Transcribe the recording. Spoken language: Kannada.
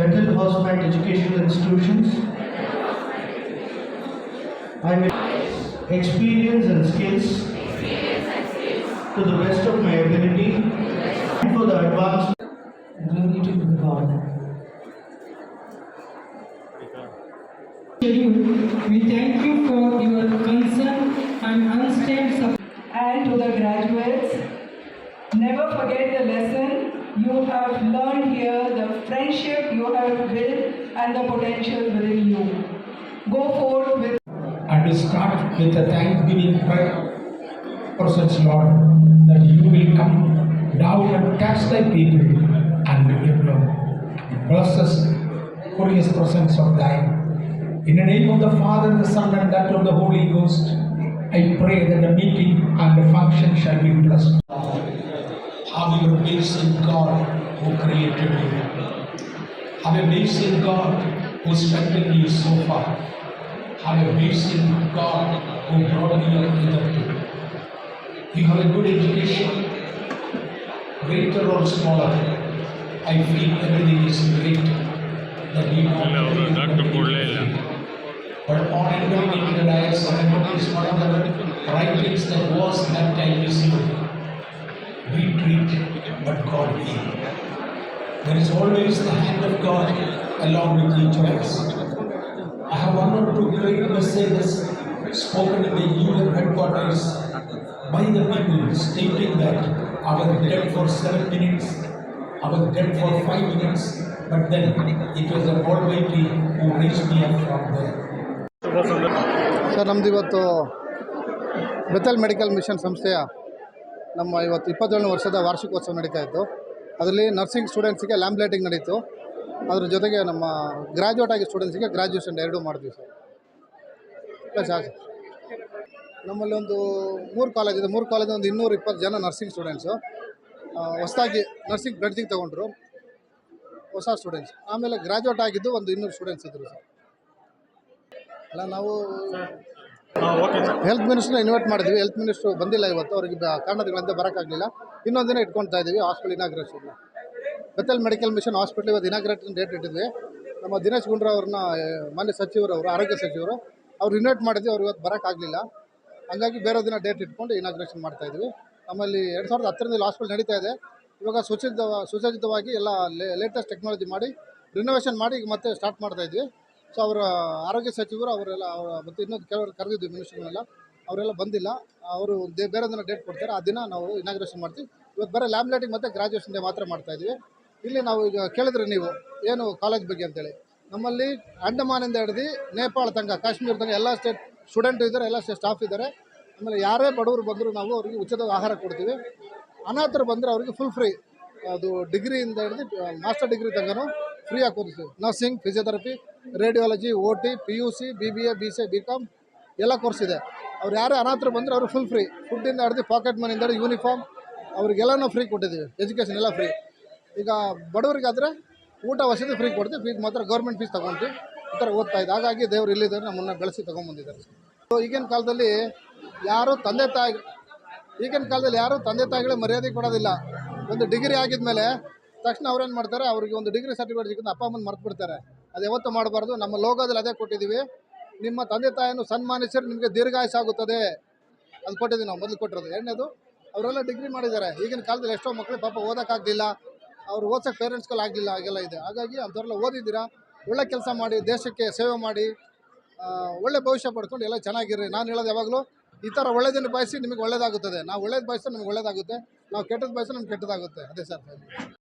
Bethel Hospite Educational Institutions. I will experience and skills to the best of my ability for the advanced Glory to God. We thank you for your concern and unstained support. And to the graduates, never forget the lesson you have learned here and the potential within you. Go forth with and we start with a thanksgiving prayer. for such Lord, that you will come down and touch thy people and them. Bless us, for his presence of thine. In the name of the Father, the Son, and that of the Holy Ghost, I pray that the meeting and the function shall be blessed. Have your base in God who created you. Have a mercy in God who strengthened you so far. Have a mercy in God who brought you to? You have a good education, greater or smaller. I feel everything is great. That we but on entering into the dais something is one of the writings that was that time is you. We treat, but God be. There is always the hand of God along with each of us. I have one or two great messages spoken in the UN headquarters by the people stating that our dead for seven minutes, our dead for five minutes, but then it was the Almighty who raised me up from there. Sir ನಮ್ದು ಇವತ್ತು ಬೆತಲ್ ಮೆಡಿಕಲ್ ಮಿಷನ್ ಸಂಸ್ಥೆಯ ನಮ್ಮ ಇವತ್ತು ಇಪ್ಪತ್ತೇಳನೇ ವರ್ಷದ ವಾರ್ಷಿಕೋತ್ಸವ ನಡೀತಾ ಇತ್ತು ಅದರಲ್ಲಿ ನರ್ಸಿಂಗ್ ಸ್ಟೂಡೆಂಟ್ಸಿಗೆ ಲ್ಯಾಂಬ್ಲೇಟಿಂಗ್ ನಡೀತು. ಅದ್ರ ಜೊತೆಗೆ ನಮ್ಮ ಗ್ರ್ಯಾಜುಯೇಟ್ ಆಗಿ ಸ್ಟೂಡೆಂಟ್ಸಿಗೆ ಗ್ರ್ಯಾಜುಯೇಷನ್ ಎರಡೂ ಮಾಡಿದ್ವಿ ಸರ್. ಪ್ಲಸ್ ಸರ್ ನಮ್ಮಲ್ಲಿ ಒಂದು ಮೂರು ಕಾಲೇಜ್ ಇದೆ. ಮೂರು ಕಾಲೇಜ್ ಒಂದು ಇನ್ನೂರ ಇಪ್ಪತ್ತು ಜನ ನರ್ಸಿಂಗ್ ಸ್ಟೂಡೆಂಟ್ಸು ಹೊಸದಾಗಿ ನರ್ಸಿಂಗ್ ಬ್ಲಡ್ಜಿಂಗ್ ತೊಗೊಂಡ್ರು. ಹೊಸ ಸ್ಟೂಡೆಂಟ್ಸ್ ಆಮೇಲೆ ಗ್ರ್ಯಾಜುಯೇಟ್ ಆಗಿದ್ದು ಒಂದು ಇನ್ನೂರು ಸ್ಟೂಡೆಂಟ್ಸ್ ಇದ್ದರು ಸರ್. ಅಲ್ಲ, ನಾವು ಹೆಲ್ತ್ ಮಿನಿಸ್ಟರ್ನ ಇನ್ವೈಟ್ ಮಾಡಿದ್ವಿ. ಹೆಲ್ತ್ ಮಿನಿಸ್ಟರ್ ಬಂದಿಲ್ಲ ಇವತ್ತು. ಅವರಿಗೆ ಕಾರಣಗಳಿಂದ ಬರೋಕ್ಕಾಗಲಿಲ್ಲ. ಇನ್ನೊಂದಿನ ದಿನ ಇಟ್ಕೊಳ್ತಾ ಇದ್ದೀವಿ hospital inauguration Bethel medical mission hospital ಇವತ್ತು ಇನಾಗ್ರೇಷನ್ ಡೇಟ್ ಇಟ್ಟಿದ್ವಿ. ನಮ್ಮ ದಿನೇಶ್ ಗುಂಡ್ರಾ ಅವ್ರನ್ನ ಮಾನ್ಯ ಸಚಿವರು, ಅವರು ಆರೋಗ್ಯ ಸಚಿವರು, ಅವ್ರು ಇನ್ವೈಟ್ ಮಾಡಿದ್ವಿ. ಅವ್ರು ಇವತ್ತು ಬರೋಕ್ಕಾಗಲಿಲ್ಲ. ಹಾಗಾಗಿ ಬೇರೆ ದಿನ ಡೇಟ್ ಇಟ್ಕೊಂಡು ಇನಾಗ್ರೇಷನ್ ಮಾಡ್ತಾ ಇದ್ವಿ. ನಮ್ಮಲ್ಲಿ ಎರಡು ಸಾವಿರದ ಹತ್ತರಿಂದ ಇಲ್ಲಿ ಹಾಸ್ಪಿಟಲ್ ನಡೀತಾ ಇದೆ. ಇವಾಗ ಸುಸಜ್ಜಿತ ಸುಸಜ್ಜಿತವಾಗಿ ಎಲ್ಲ ಲೇಟೆಸ್ಟ್ ಟೆಕ್ನಾಲಜಿ ಮಾಡಿ ರಿನೋವೇಷನ್ ಮಾಡಿ ಈಗ ಮತ್ತೆ ಸ್ಟಾರ್ಟ್ ಮಾಡ್ತಾ ಇದ್ವಿ. ಸೊ ಅವರ ಆರೋಗ್ಯ ಸಚಿವರು ಅವರೆಲ್ಲ, ಅವರ ಮತ್ತು ಇನ್ನೊಂದು ಕೆಲವರು ಕರೆದಿದ್ವಿ ಮಿನಿಸ್ಟರ್ನೆಲ್ಲ ಅವರೆಲ್ಲ ಬಂದಿಲ್ಲ. ಅವರು ಬೇರೆ ದಿನ ಡೇಟ್ ಕೊಡ್ತಾರೆ. ಆ ದಿನ ನಾವು ಇನಾಗ್ರೇಷನ್ ಮಾಡ್ತೀವಿ. ಇವತ್ತು ಬರೀ ಲ್ಯಾಮ್ಲೇಟಿಂಗ್ ಮತ್ತು ಗ್ರಾಜುಯೇಷನ್ ಡೇ ಮಾತ್ರ ಮಾಡ್ತಾ ಇದ್ದೀವಿ. ಇಲ್ಲಿ ನಾವು ಈಗ ಕೇಳಿದ್ರೆ ನೀವು, ಏನು ಕಾಲೇಜ್ ಬಗ್ಗೆ ಅಂತೇಳಿ. ನಮ್ಮಲ್ಲಿ ಅಂಡಮಾನಿಂದ ಹಿಡ್ದು ನೇಪಾಳ ತನಕ, ಕಾಶ್ಮೀರ ತಂಗ ಎಲ್ಲ ಸ್ಟೇಟ್ ಸ್ಟೂಡೆಂಟ್ ಇದ್ದಾರೆ, ಎಲ್ಲ ಸ್ಟೇಟ್ ಸ್ಟಾಫ್ ಇದ್ದಾರೆ. ಆಮೇಲೆ ಯಾರೇ ಬಡವರು ಬಂದರೂ ನಾವು ಅವರಿಗೆ ಉಚಿತ ಆಹಾರ ಕೊಡ್ತೀವಿ. ಅನಾಥರು ಬಂದರೆ ಅವರಿಗೆ ಫುಲ್ ಫ್ರೀ ಅದು ಡಿಗ್ರಿಯಿಂದ ಹಿಡ್ದು ಮಾಸ್ಟರ್ ಡಿಗ್ರಿ ತನಕನೂ ಫ್ರೀಯಾಗಿ ಕೊಡ್ತೀವಿ. Nursing physiotherapy radiology O T, P U C, B B A, B C B com ಎಲ್ಲ ಕೋರ್ಸ್ ಇದೆ. ಅವ್ರು ಯಾರೇ ಅನಾಥರು ಬಂದರೆ ಅವರು ಫುಲ್ ಫ್ರೀ ಫುಡ್ಡಿಂದ ಹಿಡಿದು ಪಾಕೆಟ್ ಮನಿಯಿಂದ ಯೂನಿಫಾರ್ಮ್ ಅವ್ರಿಗೆಲ್ಲನೂ ಫ್ರೀ ಕೊಟ್ಟಿದ್ದೀವಿ. ಎಜುಕೇಷನ್ ಎಲ್ಲ ಫ್ರೀ ಈಗ ಬಡವರಿಗಾದರೆ ಊಟ ವಸತಿ ಫ್ರೀ ಕೊಡ್ತೀವಿ. ಫೀಸ್ ಮಾತ್ರ ಗೌರ್ಮೆಂಟ್ ಫೀಸ್ ತೊಗೊಂತೀವಿ. ಈ ಥರ ಓದ್ತಾ ಇದೆ ಹಾಗಾಗಿ ದೇವರು ಇಲ್ಲಿದ್ದಾರೆ. ನಮ್ಮನ್ನು ಬೆಳೆಸಿ ತೊಗೊಂಬಂದಿದ್ದಾರೆ. ಸೊ ಈಗಿನ ಕಾಲದಲ್ಲಿ ಯಾರು ತಂದೆ ತಾಯಿ, ಈಗಿನ ಕಾಲದಲ್ಲಿ ಯಾರು ತಂದೆ ತಾಯಿಗಳೇ ಮರ್ಯಾದೆ ಕೊಡೋದಿಲ್ಲ. ಒಂದು ಡಿಗ್ರಿ ಆಗಿದ್ಮೇಲೆ ತಕ್ಷಣ ಅವ್ರೇನು ಮಾಡ್ತಾರೆ? ಅವ್ರಿಗೆ ಒಂದು ಡಿಗ್ರಿ ಸರ್ಟಿಫಿಕೇಟ್ ಸಿಕ್ಕಿದ್ರೆ ಅಪ್ಪ, ಅಮ್ಮನ ಮರ್ತು ಬಿಡ್ತಾರೆ ಅದು ಯಾವತ್ತೂ ಮಾಡಬಾರ್ದು. ನಮ್ಮ ಲೋಗೋದಲ್ಲಿ ಅದೇ ಕೊಟ್ಟಿದ್ದೀವಿ. ನಿಮ್ಮ ತಂದೆ ತಾಯಿಯನ್ನು ಸನ್ಮಾನಿಸಿದ್ರೆ ನಿಮಗೆ ದೀರ್ಘಾಯಸ ಆಗುತ್ತದೆ ಅದು ಕೊಟ್ಟಿದ್ದೀವಿ ನಾವು. ಮೊದಲು ಕೊಟ್ಟಿರೋದು. ಎರಡನೇದು, ಅವರೆಲ್ಲ ಡಿಗ್ರಿ ಮಾಡಿದ್ದಾರೆ. ಈಗಿನ ಕಾಲದಲ್ಲಿ ಎಷ್ಟೋ ಮಕ್ಕಳು ಪಾಪ ಓದೋಕ್ಕಾಗಲಿಲ್ಲ. ಅವ್ರು ಓದ್ಸೋಕ್ಕೆ ಪೇರೆಂಟ್ಸ್ಗಳು ಆಗಲಿಲ್ಲ, ಹಾಗೆಲ್ಲ ಇದೆ. ಹಾಗಾಗಿ ಅಂಥವ್ರೆಲ್ಲ ಓದಿದ್ದೀರಾ? ಒಳ್ಳೆ ಕೆಲಸ ಮಾಡಿ, ದೇಶಕ್ಕೆ ಸೇವೆ ಮಾಡಿ ಒಳ್ಳೆ ಭವಿಷ್ಯ ಪಡ್ಕೊಂಡು ಎಲ್ಲ ಚೆನ್ನಾಗಿರ್ರಿ. ನಾನು ಹೇಳೋದು ಯಾವಾಗಲೂ, ಈ ಥರ ಒಳ್ಳೇದನ್ನು ಬಯಸಿ ನಿಮಗೆ ಒಳ್ಳೇದಾಗುತ್ತದೆ. ನಾವು ಒಳ್ಳೇದು ಬಯಸಿದ್ರೆ ನಮ್ಗೆ ಒಳ್ಳೇದಾಗುತ್ತೆ. ನಾವು ಕೆಟ್ಟದ್ದು ಬಯಸಿದ್ರೆ ನಮ್ಗೆ ಕೆಟ್ಟದಾಗುತ್ತೆ. ಅದೇ ಸರ್.